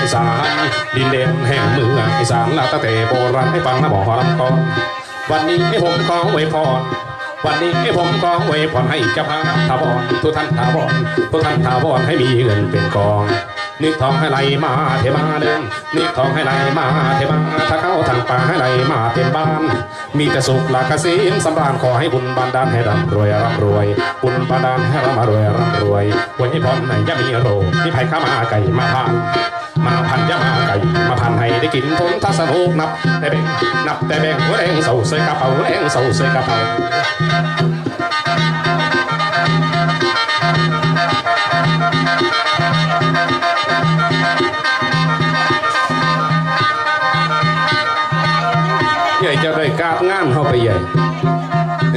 อีสานดินแดนแห่งเมืองอีสานลาตั้งแต่โบราณให้ฟังนะบอกลำก่อนวันนี้ให้ผมขอไว้พรวันนี้ให้ผมก็ไว้พรให้เจ้าพระทาวรทุกท่านทาวรทุกท่านทาวรให้มีเงินเป็นกอง นึกทองให้ไหลมาเทมาเดินนึกทองให้ไหลมาเทมาถ้าเข้าทางป่าให้ไหลมาเต็มบ้าน มีแต่สุขหลากเกษมสำราญขอให้บุญบันดาลให้ร่ำรวยร่ำรวย บุญบันดาลให้ร่ำรวยร่ำรวยวันนี้พรไหนจะมีโรคที่ไผ่ข้ามาไก่มาพานมาพันยามาไก่มาพันให้ได้กินผมทัศนุกนับแต่แบ่งนับแต่แบ่งหัวแรงเสาเสยกระเป๋าแรงเสาเสยกระเป๋า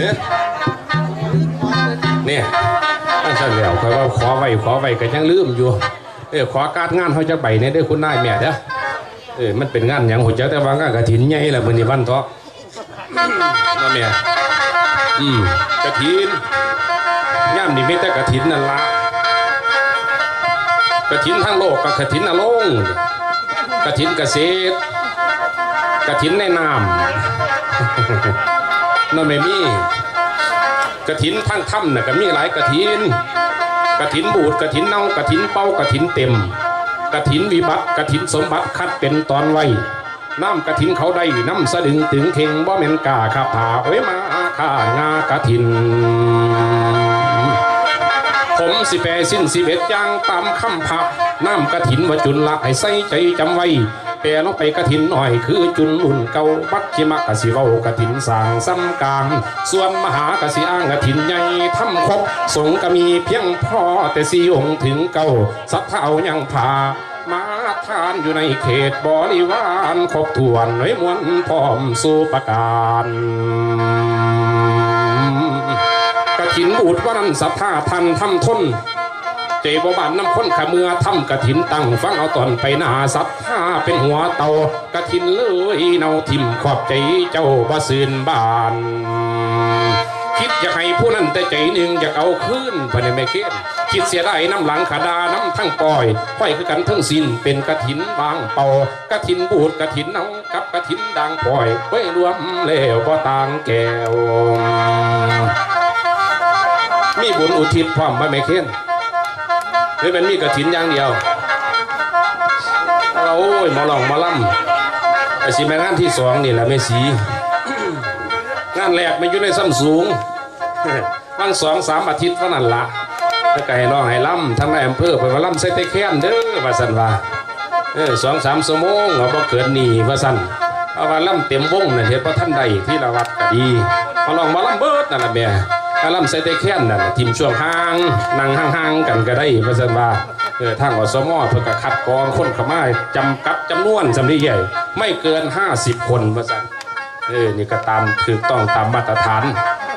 อเนี่ยอันเสร็จแล้วคอยว่าขอไว้ขอไว้ก็ยังลืมอยู่ เออขอการงานเขาจะใบเนี่ยได้คุณนายแม่เด้อเออมันเป็นงานอย่างหัวใจแต่ว่างานกระถินใหญ่ละมือนี้วันเถานั่นเนี่อืมกระถินย่ามนี่ไม่แต่กระถินนั่นละกระถินทั้งโลกกับกระถินนรงค์กระถินเกษตรกระถินในน้ำ นั่นไม่มีกระถินทั้งถ้ำน่ะก็มีหลายกระถินกระถินบูดกระถินเน่ากระถินเป้ากระถินเต็มกระถินวิบัติกระถินสมบัติคัดเป็นตอนไว้น้ำกระถินเขาได้น้ำสะดึงถึงเข่งบ่แม่นกาขับผาเอ้ยมาข้างากระถิน ผมสิแปรสิ้นสิเอ็ดย่างตามคำพระน้ำกระถินว่าจุนละให้ใส่ใจจำไว้ แปรลงไปกระถินหน่อย คือจุนอุ่นเก่าบัดชิมะกะสิเว้ากระถินสางซ้ำกลาง ส่วนมหากะสิอ้างกระถินใหญ่ทำครบสงก็มีเพียงพอแต่สีองค์ถึงเก่าสัทธาเอายังพามาทานอยู่ในเขตบริวารครบถ้วนไว้มวลพร้อมสู่ประการกระถินบูดวันศรัทธาทันทำทน เจบบ้านน้ำข้นขมือทำกระถินตั้งฟังเอาตอนไปหนาศรัทธาเป็นหัวเตากระถินเลยเนาทิมขอบใจเจ้าบ่ซื่นบานคิดอยากให้ผู้นั้นแต่ใจหนึ่งอยากเอาคืนภายในไม่เกณฑ์คิดเสียได้น้ำหลังขาดาน้ำทั้งปล่อยไฟคือกันทั้งสิ้นเป็นกระถินบางเป่ากระถินบูดกระถินเอากับกระถินดังปล่อยไว้รวมแล้วบ่ต่างแก้ว มีบุญอุทิศพร้อมไม่เค้น หรือเป็นมีกระถินอย่างเดียวโอ้ยมาลองมาล่ำไอ้สิแม่งานที่สองนี่แหละไม่สีงานแรกมันอยู่ในซ้ำสูงตั้งสองสามอาทิตย์เท่านั้นละถ้าไก่น้องให้ล่ำทั้งในอำเภอไปมาล่ำใส่เตแค้นเด้อว่าสันว่าเออสองสามชั่วโมงเอาบ่เกินนี่ว่าสันเอาว่าล่ำเต็มวงน่ะเห็นพระท่านใดที่ละวัดก็ดีมาลองมาล่ำเบิดนั่นแหละแม่ ถ้าล่ำใส่เตแค้นนั่นทิมช่วงห่างนั่งห่างๆกันก็ได้ว่าสันว่าเออทางอสมเพื่อก็คัดกรองคนข้ามาจำกัดจำนวนจำนี้ใหญ่ ไม่เกิน 50 คนว่าสันเออนี่ก็ตามถูกต้องตามมาตรฐาน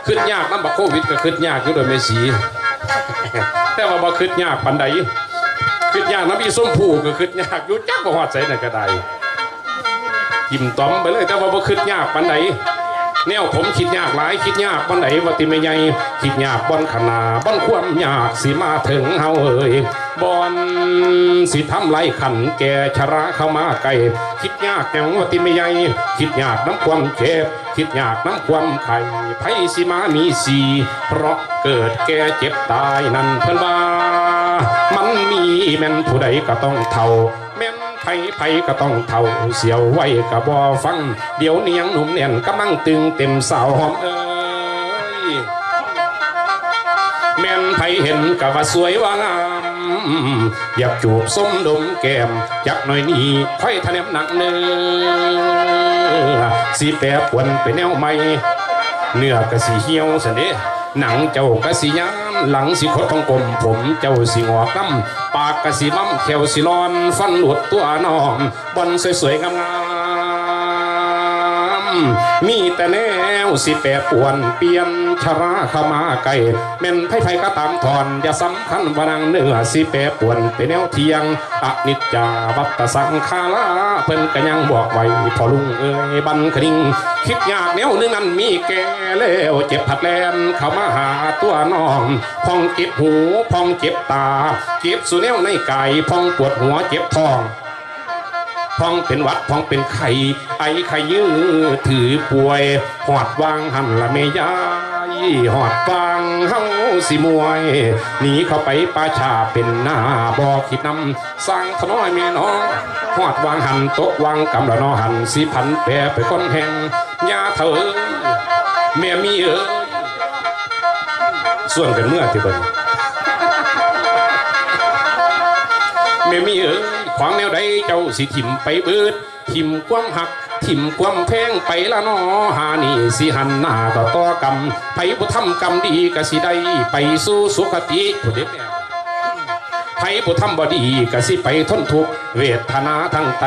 ขึ้นยากน้ำบักโควิดก็ขึ้นยากอยู่โดยไม่สีแต่ว่าบ่ขึ้นยากปันใดขึ้นยากน้ำอีส้มผูก็ขึ้นยากอยู่จักบ่ฮอดใส่นั่นก็ได้ทิมต้อมไปเลยแต่ว่าบ่ขึ้นยากปันใด แนวผมคิดยากหลายคิดยากปันใดว่าติไม่ใหญ่คิดยากบอนขนาบอนความยากสิมาถึงเฮาเอ้ยบอนสิทำไรขันแกชราเข้ามาไกลคิดยากแนวว่าติไม่ใหญ่คิดยากน้ำความเจ็บคิดยากน้ำความไข่ไผสิมามีสีเพราะเกิดแกเจ็บตายนั่นเพิ่นว่ามันมีแม่นผู้ใดก็ต้องเท่า ไผไผก็ต้องเท่าเสียวไว้ก็บ่ฟัง เดี๋ยวเนียงหนุ่มเนียนกำลังตึงเต็มสาวหอมเอ้ยแม่นไผเห็นก็ว่าสวยว่างามอยากจูบส้มดมแก้มจักหน่อยนี้ค่อยทะเนบหนักเนื้อสีแปรปวนเป็นแนวใหม่ เนื้อกะสีเหี่ยวสันเดหนังเจ้ากะสียามหลังสีคดของกลมผมเจ้าสีหงอกน้ำปากกะสีมั่มเขวสีร้อน ฟันหลุดตัวน้องบอนสวยๆงาม มีแต่แนวสิแปรปวนเปลี่ยนชราเข้ามาไกลแม่นไผไผก็ตามถอนอย่าสำคัญว่านางเนื้อสิแปรปวนเป็นแนวเทียงอนิจจาวัตสังขาราเพิ่นก็ยังบอกไว้พอลุงเอ้ยบันคดิ่งคิดยากแนวนึงนั้นมีแก่แล้วเจ็บผัดแลนเข้ามาหาตัวน้องพองเจ็บหูพองเจ็บตาเจ็บสุแนวในไกายพองปวดหัวเจ็บท้อง พ้องเป็นวัดพ้องเป็นไข่ไอไข่ยื้อถือป่วยหอดวางหันละเมยายหอดวางเฮาสิมวยหนีเข้าไปป่าชาเป็นหน้าบอกคิดนำสร้างทน้อยแม่น้องหอดวางหันโต๊ะวางกำละนอหันสิพันแปรไปคนแห่งยาเถอยแม่มีเอ้ยส่วนกันเมื่อที่เบิ่งแม่มีเอ้ย ขวางแนวใดเจ้าสิถิ่มไปเบิดถิ่มความหักถิ่มความแพงไปละนอหานี่สิหันหน้าก็ต่อกรรมไผผู้ทำกรรมดีก็สิได้ไปสู่สุขติผู้เด็ดแนวไผผู้ทำบดีก็สิไปทนทุกเวทนาทั้งไต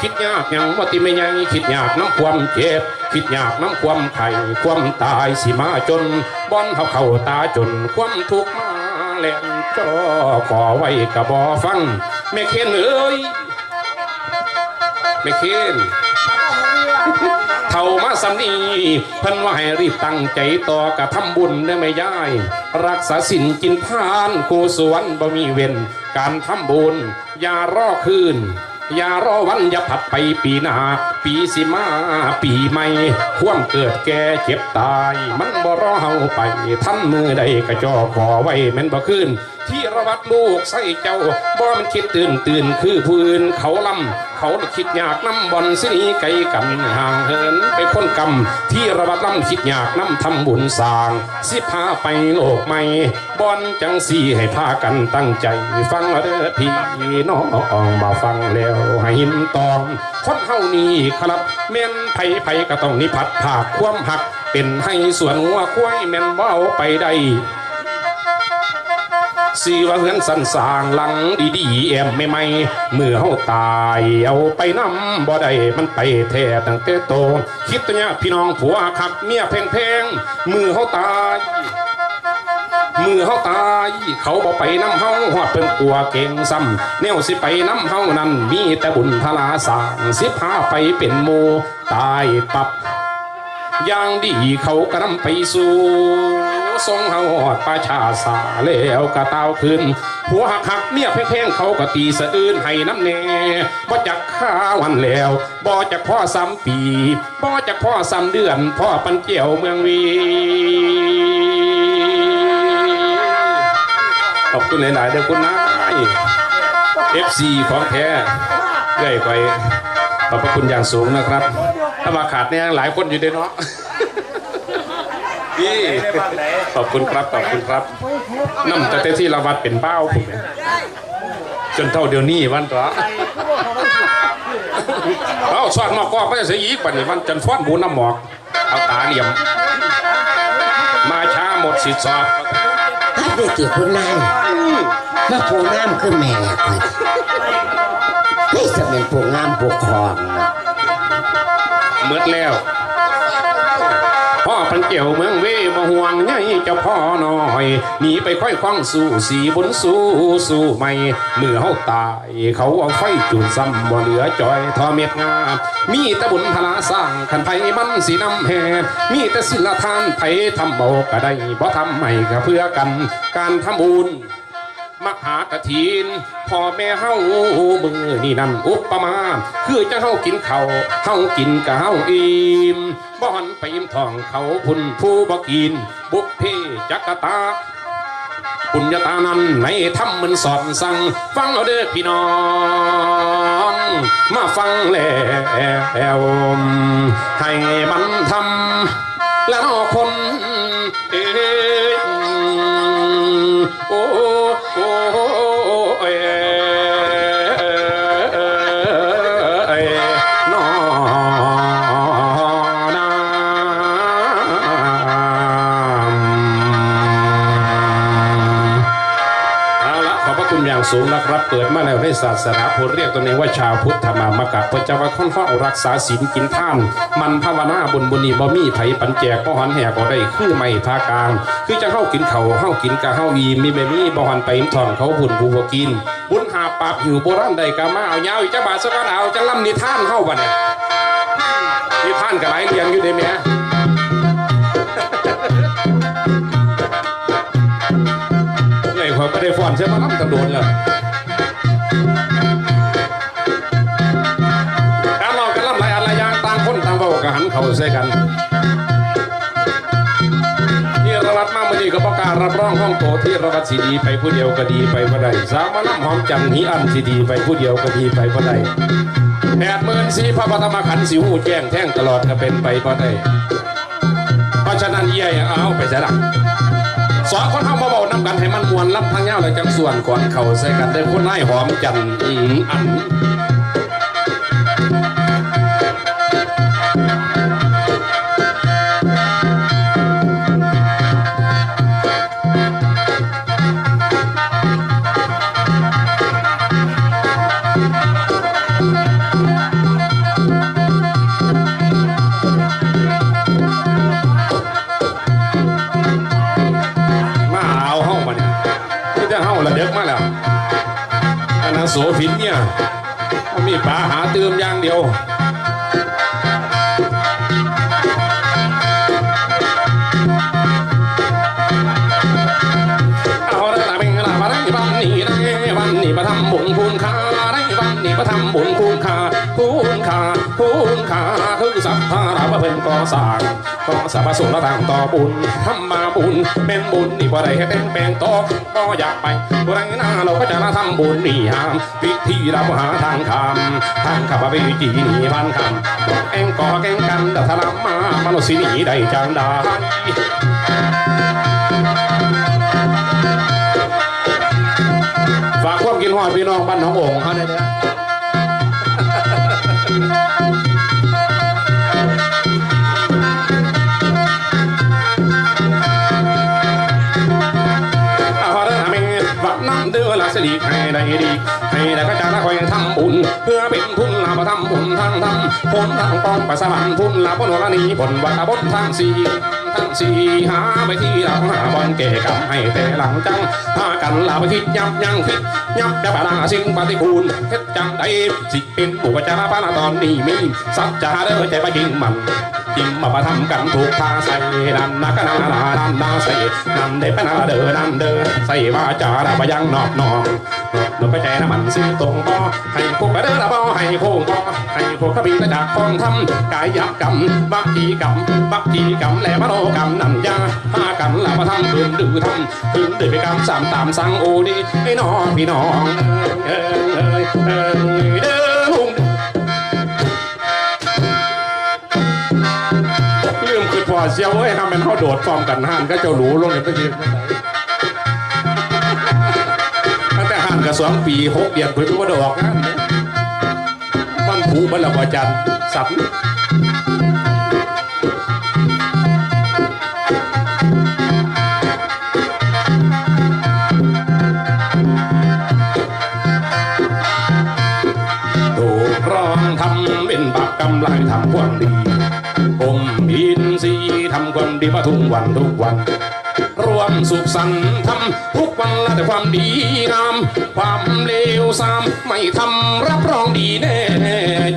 คิดยากยังว่าติไม่ยังคิดยากน้ำความเจ็บคิดยากน้ำความไข่ความตายสิมาจนบอนเฮาเข้าตาจนความทุกข์มา แล่นจอขอไว้กะบอฟังแม่เคนเอ้ยแม่เคนเท่ามาสำนีเพันว่าให้รีบตั้งใจต่อกะทำบุญได้ไม่ย่าย รักษาสินกินพานโกสวรรค์บ่มีเว้นการทำบุญอย่ารอคืนอย่ารอวันอย่าผัดไปปีหน้าปีสิมาปีใหม่ ความเกิดแก่เจ็บตาย มันบ่รอเฮาไปทำมือใดกระจอขอไว้แม่นบ่คืนที่ระวัดลูกใส่เจ้าบ่มันคิดตื่นตื่นคือผู้นเขาลำเขาคิดอยากน้ำบอนสินีไกลกันห่างเหินไปคนกรรม ที่ระวัดลำคิดอยากน้ำทำบุญสร้าง สิพาไปโลกใหม่บอนจังสีให้พากันตั้งใจฟังเด้อพี่น้องมาฟังแล้วให้หินตองคนเฮานี่ครับแม่นไผไผก็ต้องนิพัดภาคความหัก เป็นให้สวนหัวควายแม่นเบาไปได้สีว่าเฮือนสันสางหลังดีๆแอมไม่ไม่ๆมือเฮาตายเอาไปนำบ่ได้มันไปแท้ตั้งแต่โต คิดตัวเนี้ยพี่น้องผัวคักเมียแพงๆมือเฮาตายมือเฮาตายเขาบ่ไปน้ำเฮาหอดเพิ่นกลัวเก่งซ้ำแนวสิไปน้ำเฮานั้นมีแต่บุญพลาสางสิพาไปเป็นโมตายปับ อย่างดีเขากระนำไปสู่ทรงเฮาหอดประชาสาแล้วกระเต้าขึ้น หัวหักหักเมียแพ่งๆเขาก็ตีสะอื้นให้น้ำแน่บ่จักข้าวันแล้วบ่จักพ่อซ้ำปีบ่จักพ่อซ้ำเดือน พ่อปันเกี่ยวเมืองวีขอบคุณหลายๆเด้อคุณนาย FC ของแท้เรื่อยไปขอบพระคุณอย่างสูงนะครับ ถ้ามาขาดเนี่ยหลายคนอยู่ในเนาะพี่ขอบคุณครับขอบคุณครับน้ำแต่ที่เราวัดเป็นเป้าผมเนี่ยจนเท่าเดี๋ยวนี้วันต่อเอาสอดหมอกกอกก็จะเสียอีกบัดนี้มันจนฟ้อนบูน้ำหมอก เอาตาเหลี่ยม มาช้าหมดสิทธิ์สอบฮัดเด็กกี่คุณนายว่าผู้งามคือแม่คอยเฮ้ยจะเป็นผู้งามผู้ครองนะ เมืดแล้ว พ่อพันเกี่ยวเมืองเวมาห่วงไงเจ้าพ่อน้อยหนีไปค่อยคว้างสู้สีบนสู้สู้ไม่เมื่อเฮาตาย เขาเอาไฟจุดซ้ำบ่เหลือจอยทอเม็ดงามีแต่บุญพลาสร้างขันไผมันสีน้ำแห่มีแต่ศิลทานไผทำเบาก็ได้บ่ทำไม่ก็เพื่อกัน การทำบุญ มหากฐินพ่อแม่เฮามือนี่นั่นอุปมา คือจะเฮากินเขาเฮากินกะเฮาอิ่มบ่อนไปอิ่มทองเขาพุ่นผู้บ่กิน บุพเพจักตาปุญญาตานั้นในธรรมมันสอนสั่งฟังเอาเด้อพี่น้องมาฟังแล้วให้มันทำแล้วคน ลุงสูงนะครับเกิดมาแล้วในศาสนาพุทธเรียกตัวเองว่าชาวพุทธมามกะพระเจ้าว่าค่อนข้างรักษาศีลกินท่าน มันภาวนาบุญบุญีบ่มีไผปันแจกบ่หันแหกก็ได้คือไม่ทากลาง คือจะเข้ากินเขาเข้ากินกะเข้าอีมีแบบนี้บ่หันไปทองเขาบุญบูบกิน บุญหาปราบหิวโบราณใดกามาเอายาวอีกจะบาทสกวันเอาจะล่ำนิท่านเข้าบ่เนี่ยนิท่านกับหลายเรียงอยู่ในแม่ เลยไม่ได้ฟอนใช่ไหมล่ำกระโดดเลยการลองกันล่ำหลายอันหลายอย่างต่างคนต่างเบากระหันเขาใส่กันที่ระวัดมากมื่อนี้ก็ประกาศรับรองห้องโตที่ระวัดสีดีไปผู้เดียวก็ดีไปบ่ได้สามาล่ำหอมจันหีอันสีดีไปผู้เดียวก็ดีไปบ่ได้แปดหมื่นสี่พระปฐมขันสิหูแจ้งแท่งตลอดก็เป็นไปบ่ได้เพราะฉะนั้นเยี่ยเอาไปซะละ สองคนเฮามาเบานำกันให้มันมวนรับทางเงาเลยจังส่วนก่อนเขาใส่กันได้คนนายหอมจันอืมอันำบุญคุณค่าคุณค่าคุณค่าคือสัพพาราว่าเป็นก่อสร้างก่อสร้างสุนต่างต่อบุญทำมาบุญเป็นบุญนี่บ่ได้ให้เป็นแปลงต่อก็อยากไปได้หน้าเราก็จะมาทำบุญนี่หามวิธีเราหาทางคำทางขับไปจีนี่พันคำบอกแองก่อแกงกันดัทลามมามนุษย์สิหนีได้จังได้ฝากความกินหอดพี่น้องบ้านหนองโอ่งเขาเนี่ยนะเอาเรื่องมีวัดน้ำเละ สิริให้ได้ดีให้ได้ก็จะได้คอยทำบุญเพื่อเป็นทุนลาบทำบุญทางทำผลทางปองไปสวรรค์ทุนลาบนวลนีผลวัดบนทางสี ตั้งสี่หาไปที่หลังหาบอลเก่กำให้แต่หลังจังหากันลาไปคิดยับยั้งคิดยับยับปานาสิ่งปฏิคูลเฮ็ดจังได้สิเป็นบุปจาราปานาตอนนี้มีสัจจาเด้อใจไปยิงมัน มาประทำกันถูกทาใส่นันนักนานานันนาใส่นันเด้ปนาเด้อนันเดอใส่ว่าจาระบยังนอกนองนกไปใจน้ำมันซื้อตรงบ่ให้พวกไปเด้อละบ่ให้พวกบ่ให้พวกขบีมาจากกองทำกายกรรมบักจีกรรมบักจีกรรมและมโนกรรมนั่นยาพากันละมาทำคืนดื้อทำคืนดื้อไปกรรมสามตามสังโอดีไอ้น้องพี่น้องเอ้ยเอ้ยเอ้ยเด้อ เสียวเว้ยทำเป็นเขาโดดฟอมกันห่านก็เจ้าหนูลงเนประเทศตั้งแต่ห่านกับสองปีหกเดือนเพิ่งว่าดอกงานเนี่ยมันผูบัลลบจันทร์สับ ดีมาทุกวันทุกวัน รวมสุขสันต์ทำทุกวันละแต่ความดีงาม ความเลวซามไม่ทำรับรองดีแน่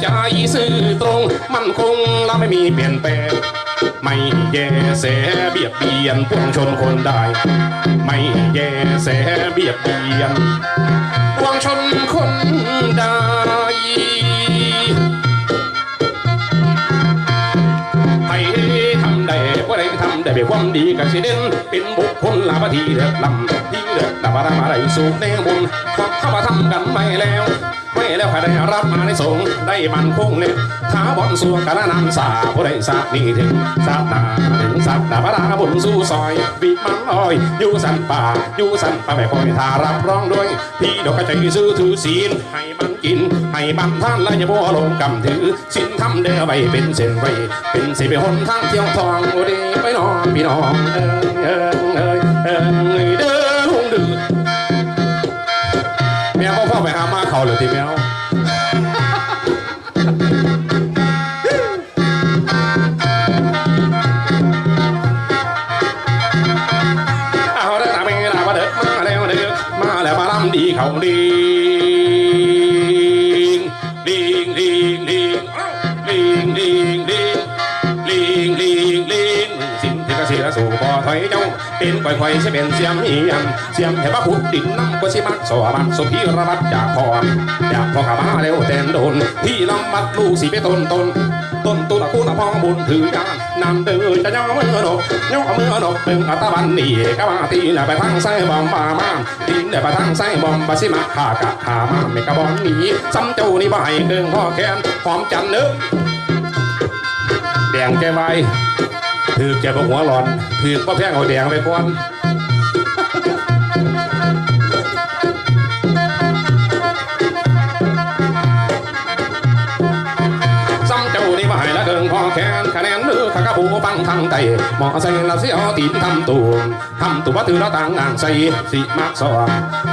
ใจซื่อตรง มันคงและไม่มีเปลี่ยนแปลงไม่แย่แสเบียดเบียนพวงชนคนได้ ไม่แย่แสเบียดเบียนพวงชนคน ด้ทำได้แบบความดีกับสิเด่นเป็นบุคคลลาบทีเดือดลำที่เดือดลาบามาไรสูงแนบุญความเข้ามาทำกันไม่แล้ว แล้วใครได้รับมาในสงได้มันคงเลยท้าบอนสัวกะละนันสาผู้ใดทราบนี่ถึงทราบนาถึงทราบนาพระราบุญสู่ซอยบีบมันลอยอยู่สันป่าอยู่สันป่าแม่คอยทารับรองด้วย พี่ดอกกระใจซื้อถือศีลให้มันกินให้บันท่านและอย่าบัวลงกำถือสินทำเด้อไว้เป็นเส้นไว้เป็นสิไปหนทางเที่ยวทองโอดีไปนอนพี่น้องเอ้ยเอ้ยเอ้ยเอ้ยเด้อลุงดือไปหามาเขาเลยทีแมว 红铃铃铃铃，铃铃铃铃铃铃，心提个是那树瓜腿腰，变快快是变香烟，香烟把苦顶啷个是把手把手皮拉把呀破，呀破个把了天돈피啷把路是别吞吞，吞吞那苦那胖不ถือยาามาแล้วแตนโดนที่ลำบัดลูกสีไปต้นต้นต้องบุญถือยานนำเดือจะย่อมือนกย่อมือนกเป็นอัตบันนี่กว่าตีน่ะไปทางไส้บอมบามาตีนเนี่ยไปทางไส้บอมบาสิมาขากะขามาไม่กระบอมนีซ้ำเจ้านี่บ่ให้เกิงพ่อแค้นหอมจันนึกแดงแกไว้ถือแกบ่หัวหลอนถือก็แพงเอาแดงไปก่อน ไตหมอใส่ละเสียวตีนทำตูมทำตัวตือละต่างอ่างใส่สิมักสอ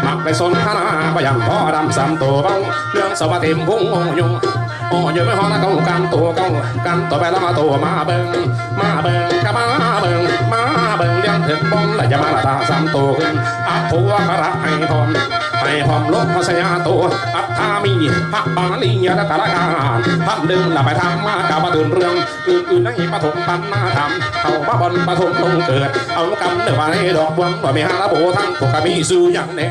มักไปสนขนาบยังพ่อดำสามตัวเบ้าเรื่องสวัสดิ์พุ่งโยง โอ้ยไม่พอละเก้ากันตัวเก้ากันต่อไปแล้วมาตัวมาเบิงมาเบิงกะมาเบิงมาเบิงเลี้ยงถึงบงและจะมาละตาสามตัวขึ้นอัพผัวกระให้พร้อมให้พร้อมลบพสยาตัวอัตถามีพระบาลียะตะลการพันดึงละไปทำมากาบตื่นเรื่องอื่นๆในปฐมปันนาธรรมเข้ามาบนปฐมลงเกิด เอากำเนื้อไว้ดอกบัวว่าไม่หาละโบทั้งพวกกะมีสู้อย่างแน่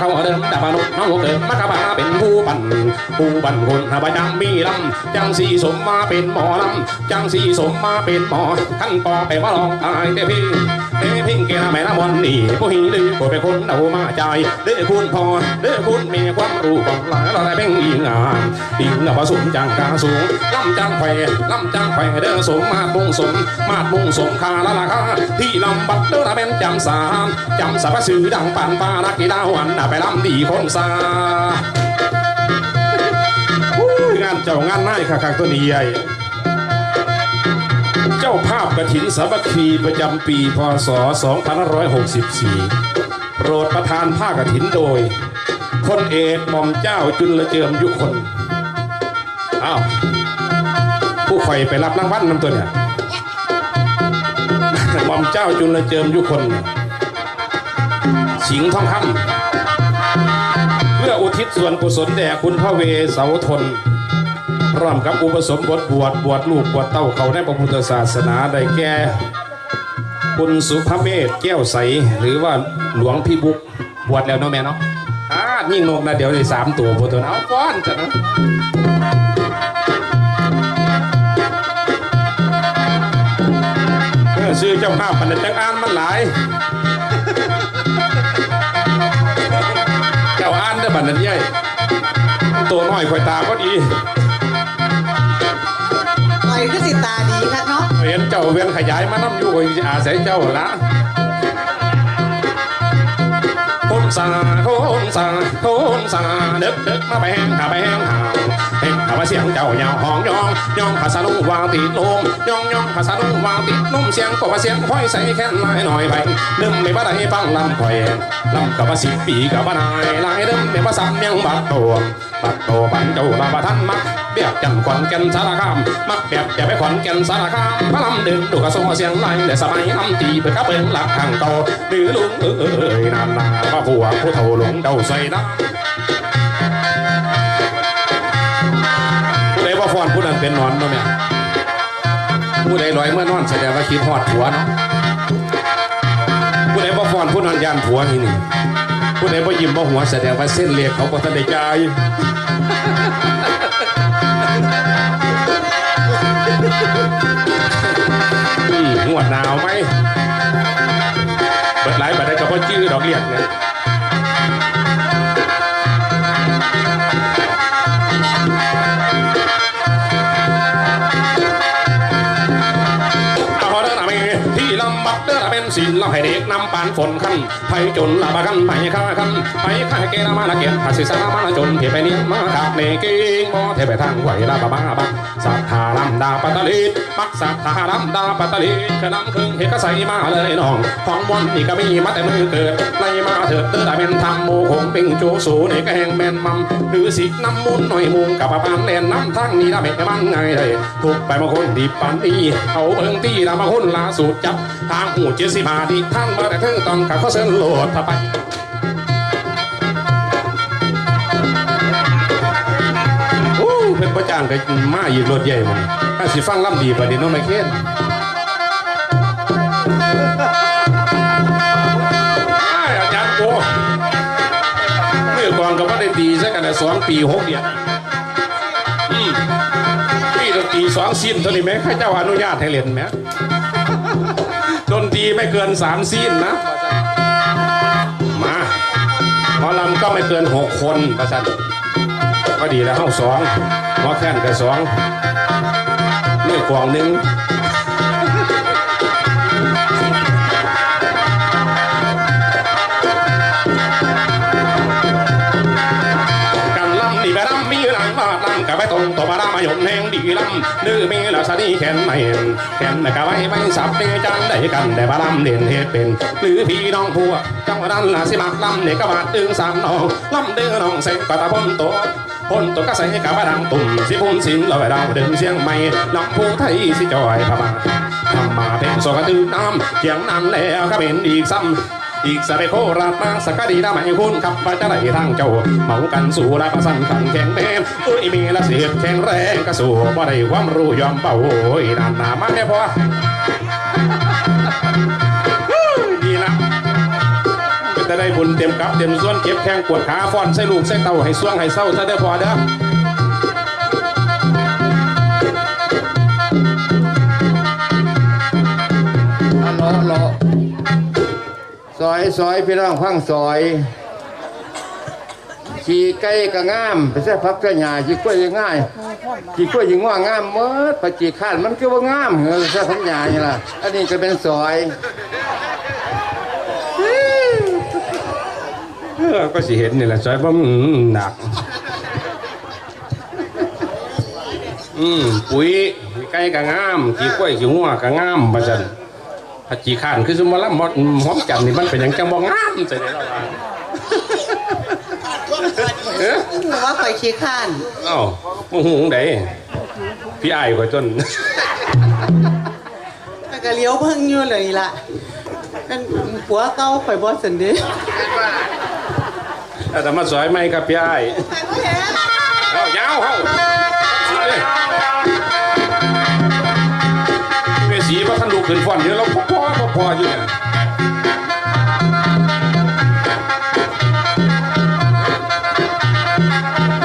เขาเดินดาบานุเขาเกิดมากบาเป็นผู้บันผู้บันคนหาบาจังมีลำจังสีสมมาเป็นหมอลำจังสีสมมาเป็นหมอขั้นปอไปว่าลองตายแต่พิงแต่พิงเกณฑ์แม่ละมอนนี่ผู้หิลือผู้เป็นคนเอามาใจเด้อคุณพอเด้อคุณมีความรู้ของหลายเราได้เป็นอีงานอีงเราผสมจังกาสูงลำจังไฟลำจังไฟเด้อสมมาบุงสมมาบุงสมคาละละคาที่ลำบัดเด้อเป็นจำสามจำสารสื่อดังปานปานักกีฬาวันน่ะไปลำดีคนซางานเจ้างานนายคักตัวนี้ใหญ่เจ้าภาพกระถินสามัคคีประจำปีพศ 2564 โปรดประธานผ้ากระถินโดยพลเอกหม่อมเจ้าจุลเจิมยุคน อ้าว ผู้ใฝ่ไปรับรางวัลนำตัวเนี่ยหม่อมเจ้าจุลเจิมยุคน สิงห์ทองคำ เพื่ออุทิศส่วนกุศลแด่คุณพระเวสเสาทนพร้อมกับอุปสมบทบวชบวชลูกบวชเต้าเขาในพระพุทธศาสนาได้แก่ คุณสุภเมธแก้วใส หรือว่าหลวงพี่บุกบวชแล้วเนาะแม่เนาะอ่ายิ่งนกนะเดี๋ยวได้สามตัวพอตัวนะเอาฟ้อนจ้ะนะเออซื้อเจ้าภาพมันจังอ่านมันหลาย นได้อบัดนั้นยัยตัวน้อยคอยตาก็ดีต่อยคือสิตาดีครับเนาะเห็นเจ้าเวียนขยายมาน้ำอยู่ก็อาศัยเจ้าละคนสาคนสาคนสาเด็กเด็กมาไปแห้งขาไปแห้งหางแห้ง ขาว่าเสียงเจ้ายาวห้องยองยองภาษาลุงวางติดลมยองยองภาษาลุงวางติดนุ่มเสียงก็ว่าเสียงค่อยใส่แค่นลายหน่อยไปเดิมไม่บ่ได้ฟังลำคอยลำกับว่าสิบปีกับว่านายลายเดิมไม่ว่าซ้ำยังบัดตัวบัดโตบันเจ้าลาบทันมักเบียบจันขอนแก่นสารคามมักแบบอย่าไปขอนแก่นสารคามพระลำดึงดูกระทรงเสียงไล่แต่สมัยลำตีเพื่อกับเป็นหลักทางเก่าหรือลุงเอ้ยนานนาว่าผัวผู้เฒ่าหลงเดาใส่นะ ฟอนผู้นั้นเป็นนอนเนาะเนี่ผู้ใดลอยเมื่อนอนแสดงว่าคิดฮอดผัวเนาะผู้ใดว่ฟอนผู้นั้นยานผัวนี่นี่ผู้ใดว่ยิ้มว่หัวแสดงว่าเส้นเลียกเขาก็ทันได้ใจายอืมงวหนาวไหมบิดไหลบัดได้กับพ่อจื้อดอกเรียกเนี่ย เอาเด้อนะเมที่ลำบักเด้อนะเป็นสินเราให้เด็กนำปานฝนขั้นไผจนลาบกันไปข้าขั้นไผฆ่าเกณฑ์มาละเกียรติหาศิสามาละจนเพียไปเนียมาขาดเนเก่งบ่เทไปทางไหวลาบบ้าบักสัทธา ดาปัตตลีปักสัทธาลำดาปัตตลีขนำครึ่งเฮกใส่มาเลยน้องของมนนี่ก็มีมาแต่มือเกิดไล่มาเถิดเตือแต่เป็นธรรมโมคงเป็นโจสูนี่ก็แหงแมนมัมหรือสิน้ำมุนหน่อยมุงกับปานแลนน้ำทั้งนี้นะเม็ดมันไงเลยทุกไปมาคนดีปานดีเอาเบิ่งที่ละมาคนลาสูตรจับทางหูเจสิบาดีท่านมาแต่เธอต้องกับเขาเส้นโหลดถ้าไปเป็นประจางกับมาอีกรถใหญ่มัน ถ้าสิฟังลำดีประเดี๋ยวน้องไม่เค้นอ้ายอาจารย์โกเมื่อก่อนก็ว่ได้ตีสักกันสองปีหกเดือนอืมพี่ดนตรีสองซีนเท่านี้ไหมข้าเจ้าอนุญาตให้เล่นไหมดนตรีไม่เกินสามซีนนะมาหมอลำก็ไม่เกินหกคนประชันก็ดีแล้วเข้าสองหมอแค้นกับสอง อกกล่องหนึ่งกันลำนี่ไปลำมีลังมาลำกับไปตรงตัวมาลำมายมแหงดีลำดื้อมีละสนีแขนไม่เห็นแขนไม่กะไว้ไม่สับเดจังได้กันได้บาลำเด่นเหตุเป็น หรือพี่น้องพัวจังหวะนั้นละสิมักลำเนี่ยก็บาดดึงสามน้องลำดึงน้องเสกก็ตะพ้นตัว พ้นตัวก็ใส่กับบ้าดังตุ่มสิพุ่นสินลอยดาวดึงเสียงไม่ลำผู้ไทยสิจอยพม่าทำมาเป็นสกตื่นน้ำเสียงนั้นแล้วก็เป็นอีกซ้ำอีกสะไปโคราชมาสักดีได้ไหมคุณขับไปจะได้ทางเจ้าเมากันสู่และประสันขันแข็งแรงอุ้ยมีละเสียบแข็งแรงก็สู่บ่ได้ความรู้ยอมเบาโอ้ยนานหนามาแม่พอ จะได้บุญเต็มกับเต็มส่วนเก็บแข้งปวดขาฟ้อนใส่ลูกใส่เต่าให้ส่วงให้เศร้าซะเด้พอเด้ออันโลโลซอยซอยพี่น้องพังซอยขี่ไก่ก็งามไปใส่พักกระหยาขี่กล้วยยังง่ายขี่กล้วยยังง่วงงามเมื่อปจีข้านมันก็ว่างามเออใส่พักหยานี่ล่ะอันนี้ก็เป็นซอย ออก็สิเห็นนี่แหละซอยบ่มหนัก อืมปุ๋ยปุ๋ยไก่ก็งามขี้กล้วยขี้งัวก็งามบัดซั่นถ้าขี้ข้านคือสมมุติละหมดหอมจันทร์นี่มันเป็นหยังจังบ่งามใส่ได้แล้วล่ะเอ๊ะหนูว่าข่อยขี้ข้านเอ้าโมโหงไดพี่อายกว่าจนแต่ก็เลี้ยวเพิ่งอยู่เลยล่ะเป็นผัวเก่าข่อยบ่สันเด้ อาตมาสอยไหมครับพี่อายเอายาวเฮาเลยเมสีว่าท่านลูกขึ้นฟ้อนเดี๋ยวเราพอพอพอพออยู่เนี่ย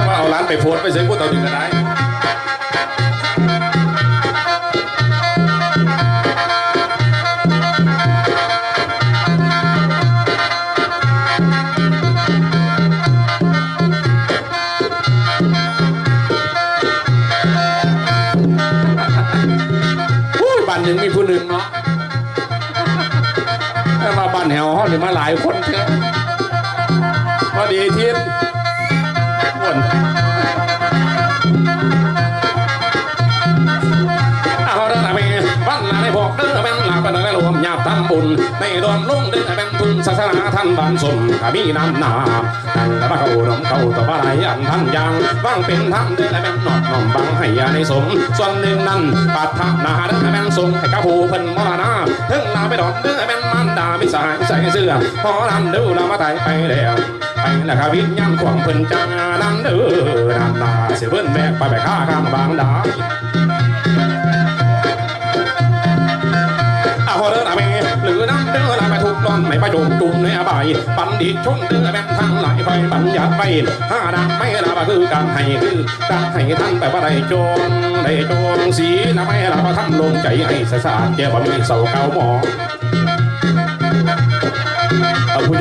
ว่าเอาร้านไปโพสไปเซ็นกูเต่าดึงก็ได้ แถวห้องนี่มาหลายคนเถอะพอดีทิพย์อ้วนเอาเด้อนะแม่บ้านลาในพวกเด้อแม่นลาบ้านลารวมญาติทำบุญในรวมลุ่งเด้อแม่นทุนศาสนาท่านบานสมขมีน้ำหนานั่นแต่ว่าเขานมเข้าต่อบ้านไหอันท่านยังว่างเป็นท่านเด้อแม่นนอดน้อมบังให้ยาในสมส่วนหนึ่งนั้นปาฐนาเด้อแม่นทรงให้กับผู้เพิ่นมรณาถึงลาไปดอกเด้อแม่นมัน ดามิสายใส่เสื้อพอลำดูลามาไทยไปแล้วไปแล้วครับวิญญาณของเพิ่นจังนั้นเด้อนานนาเสียเพิ่นแบกไปไปฆ่าข้างบางดาอาเดินอาเมหรือน้ำเดินอาไปทุกตอนไม่ประโยมจุ่มในอบายปันดิชนเดือแม่นทางไหลไฟปัญญาไฟห้าดังไม่ลาบคือการให้คือการให้ท่านแต่ว่าได้โจรได้โจรสีนะไม่ลาบท่านลงใจให้สะสาดเจ้าบ่มีเสาเก่าหมอ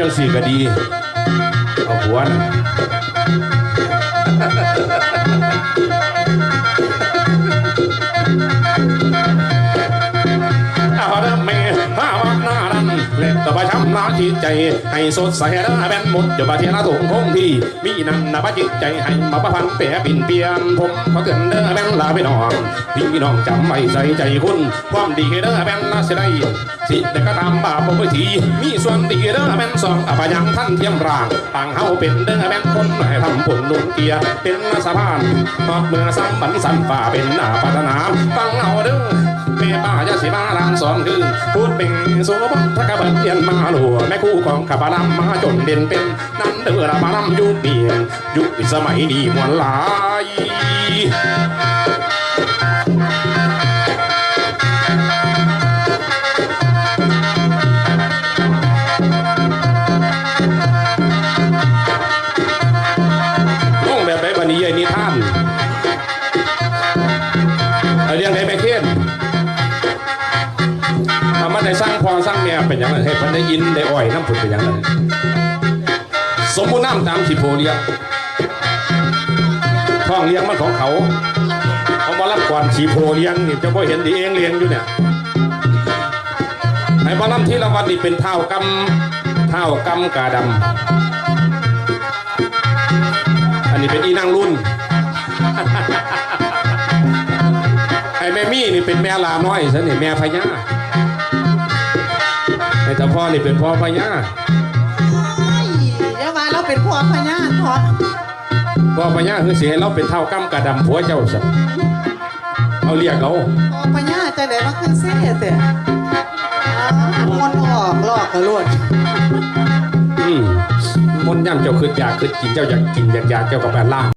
จังสีก็ดีเอาหัวนะ จิตใจให้สดใสเด้อแม่นหมดเดี๋ยวบาเทียละถงคงที่มีนันนะบาจิตใจให้มาประพันแต่ปิ่นเปียนผมขอเตือนเด้อแม่นลาไปน้องพี่น้องจำไว้ใส่ใจคุณความดีเด้อแม่นลาเสียได้สิแต่ก็ตามบาปบ่ไปทีมีส่วนดีเด้อแม่นสองอภยังท่านเทียมร่างต่างเฮาเป็นเด้อแม่นคนให้ทำผลลุงเกียร์เป็นสะพานทอดเมื่อสัมบันสันฝ่าเป็นหน้าปัตนาฟังเอาเด้อ เมป้ายาสิมาลางสองคือพูดเป็นโสมพระกบันเรียนมาหลัวแม่คู่ของขบาลำมาจนเด่นเป็นนั่นเดือระบาลำยุคเดียนยุคสมัยนี้มวลลาย แม่เป็นอย่างให้พันได้ยินได้อ้อยน้ำผุดเป็นอย่างไรสมบูรณ์น้ำตามที่โพเลียงท้องเลี้ยงมันของเขาเขามารับก่อนขี่โพเลี้ยงนี่เจะพ่เห็นดีเองเลี้ยงอยู่เนี่ยไอ้บอลำที่ละวันนี่เป็นเท่ากำเท่ากำกาดำอันนี้เป็นอีนางรุ่นไอ้แม่มี่นี่เป็นแม่ลาน้อยซะนี่แม่พญา ไอ้เจ้าพ่อนี่เป็นพ่อพญาเดี๋ยวมาเราเป็นพ่อพญาทอดพ่อพญาคือสิให้เราเป็นเท่ากำกระดำผัวเจ้าซะเอาเรียกเอาพ่อพญาจะได้มาขึ้นเส้เสียอ้าวมันออกหลอกกระโลดอืมมนต์ย่ำเจ้าคืออยากคือกินเจ้าอยากกินอยากอยากเจ้ากับแปลล่าง